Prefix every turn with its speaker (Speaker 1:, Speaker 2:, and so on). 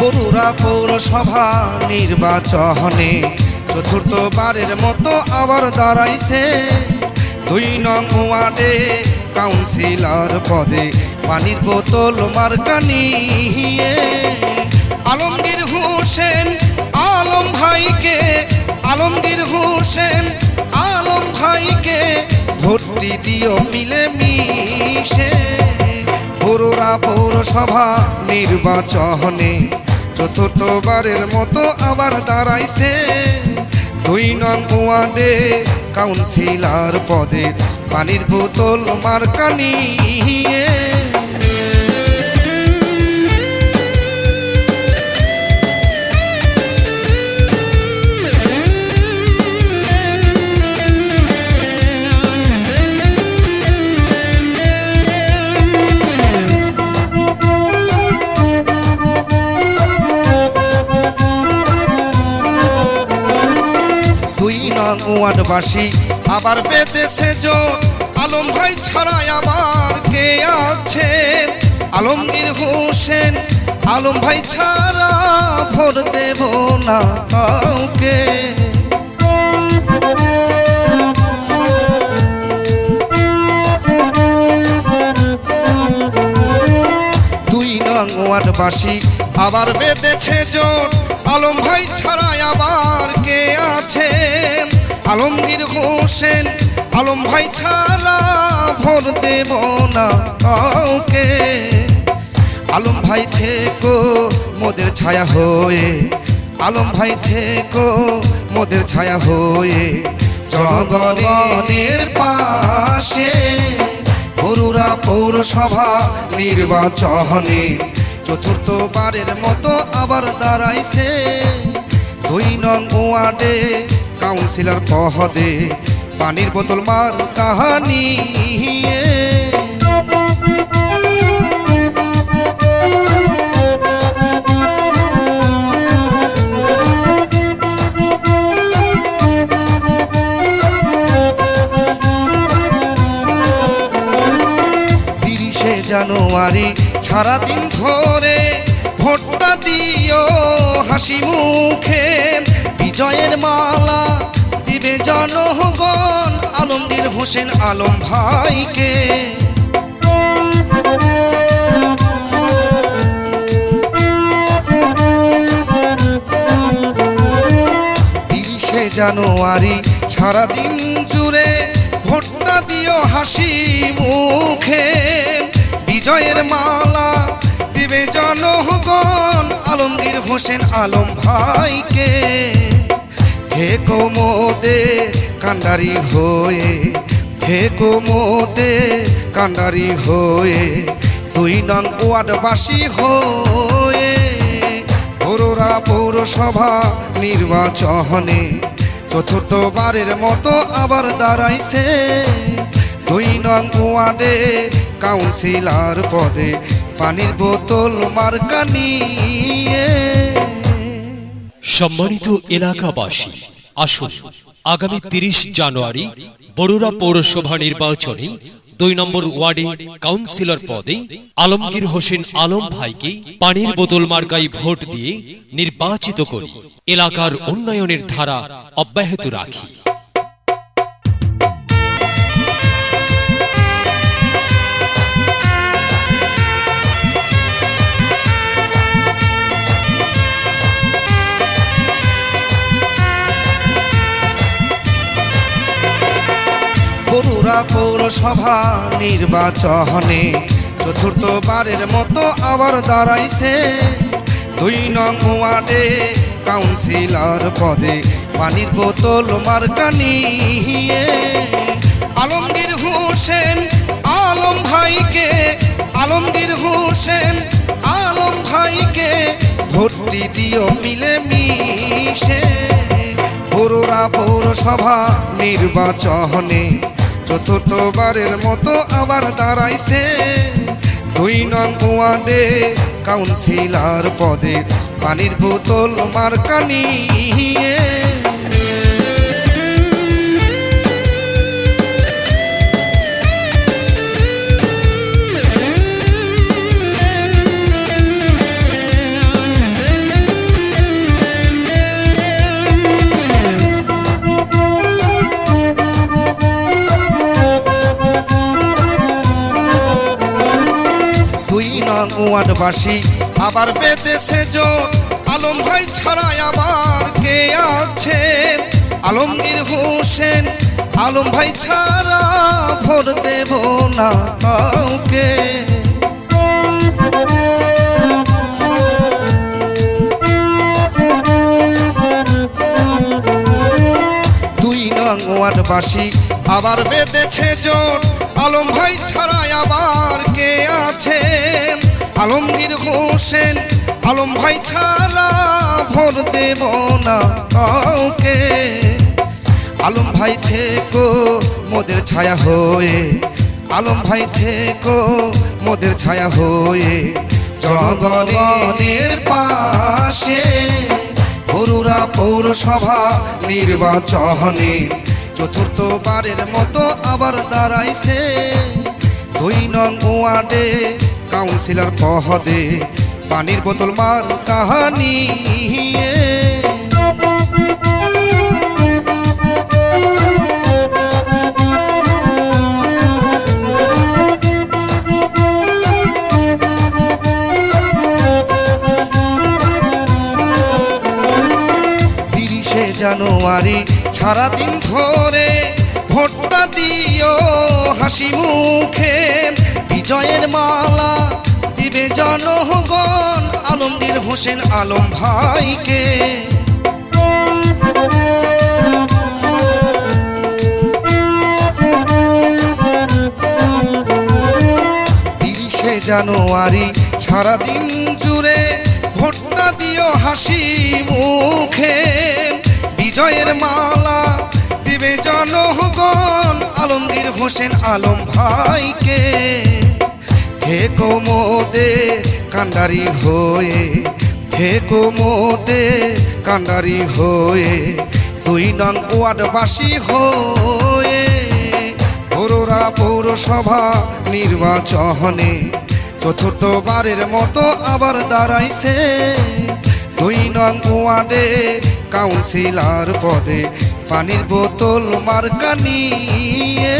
Speaker 1: বরুড়া পৌরসভা নির্বাচনে চতুর্থবারের মতো আবার দাঁড়াইছে। দুই নং ওয়ার্ডে কাউন্সিলর পদে পানির বোতল মার্কা নিয়ে আলমগীর হোসেন, আলম ভাইকে, আলমগীর হোসেন, আলম ভাইকে ভোটটি দিও মিলে মিশে বড়োরা পৌরসভা নির্বাচনে চতুর্থবারের মতো আবার দাঁড়াইছে। দুই নং ওয়ার্ডে কাউন্সিলার পদে পানির বোতল মার্কা নং আবার বেঁধেছে জোর আলম ভাই ছাড়া আবার কে আছে? আলমগীর হোসেন, আলম ভাই ছাড়া ভোট দেব না কাউকে। দুই নং আবার বেঁধেছে জোট আলম ভাই ছাড়া আবার কে আছে? আলমগীর হোসেন, আলম ভাই ছাড়া ভোট দেব না কাউকে। আলম ভাই থেকো, মোদের ছায়া হয়ে। আলম ভাই থেকো, মোদের ছায়া হয়ে। জনগণের পাশে বরুড়া পৌরসভা নির্বাচনে চতুর্থবারের মতো আবার দাঁড়াইছে। দুই নং ওয়ার্ডে কাউন্সিলর পদে পানির বোতল মার কাহানি জানুয়ারি সারাদিন ধরে ভোটটা দিও হাসি মুখে। বিজয়ের মালা দিবে জনগণ আলমগীর হোসেন আলম ভাইকে। তিরিশে জানুয়ারি সারাদিন জুড়ে ভোটটা দিও হাসি মুখে। বিজয়ের মালা দিবে জনগণ আলমগীর হোসেন আলম ভাইকে। থেকো মোদে, কান্ডারি হয়ে। থেকো মোদে, কান্ডারি হয়ে। দুই নং ওয়ার্ডবাসী হয়ে বড়োরা পৌরসভা নির্বাচনে চতুর্থবারের মতো আবার দাঁড়াইছে। দুই নং ওয়ার্ডে কাউন্সিলার পদে পানির বোতল মার্কা নিয়ে
Speaker 2: সম্মানিত এলাকাবাসী, আসুন আগামী তিরিশ জানুয়ারি বড়ুরা পৌরসভা নির্বাচনে দুই নম্বর ওয়ার্ডে কাউন্সিলর পদে আলমগীর হোসেন আলম ভাইকে পানির বোতল মার্কায় ভোট দিয়ে নির্বাচিত করি। এলাকার উন্নয়নের ধারা অব্যাহত রাখি।
Speaker 1: বরুড়া পৌরসভা নির্বাচনে চতুর্থবারের মতো আবার দাঁড়াইছে। দুই নং ওয়ার্ডে কাউন্সিলর পদে পানির বোতল মার্কা নিয়ে আলমগীর হোসেন আলম ভাইকে, আলমগীর হোসেন আলম ভাইকে ভোটটি দিও মিলে মিশে বড়োরা পৌরসভা নির্বাচনে চতুর্থবারের মতো আবার দাঁড়াইছে। দুই নং ওয়ার্ডে কাউন্সিলার পদে পানির বোতল মার্কা নিয়ে আবার বেঁধেছে জোট আলম ভাই ছাড়াই আবার কে আছে? আলমগীর হোসেন, আলম ভাই ছাড়া ভোট দেব না কাউকে। দুই নং আবার বেঁধেছে জোট আলম ভাই ছাড়াই আবার কে আছে? আলমগীর হোসেন, আলম ভাই ছাড়া ভোট দেব না কাউকে। আলম ভাই থেকো, মোদের ছায়া হয়ে। আলম ভাই থেকো, মোদের ছায়া হয়ে। জনগণের পাশে বরুরা পৌরসভা নির্বাচনে চতুর্থবারের মতো আবার দাঁড়াইছে। দুই নং ওয়ার্ডে কাউন্সিলর পদে পানির বোতল মার কাহানি জানুয়ারি সারাদিন ধরে ভোটটা দিও হাসি মুখে। বিজয়ের মালা দিবে জনগণ আলমগীর হোসেন আলম ভাইকে। তিরিশে জানুয়ারি সারাদিন জুড়ে ভোটটা দিও হাসি মুখে। বিজয়ের মালা দিবে জনগণ। আলমগীর হোসেন আলম ভাইকে থেকো মোদে কান্ডারি হয়ে, থেকো মোদে কান্ডারি হয়ে, দুই নং ওয়ার্ডবাসী হয়ে বড়োরা পৌরসভা নির্বাচনে চতুর্থবারের মতো আবার দাঁড়াইছে। দুই নং ওয়ার্ডে কাউন্সিলর পদে পানির বোতল মার্কানি নিয়ে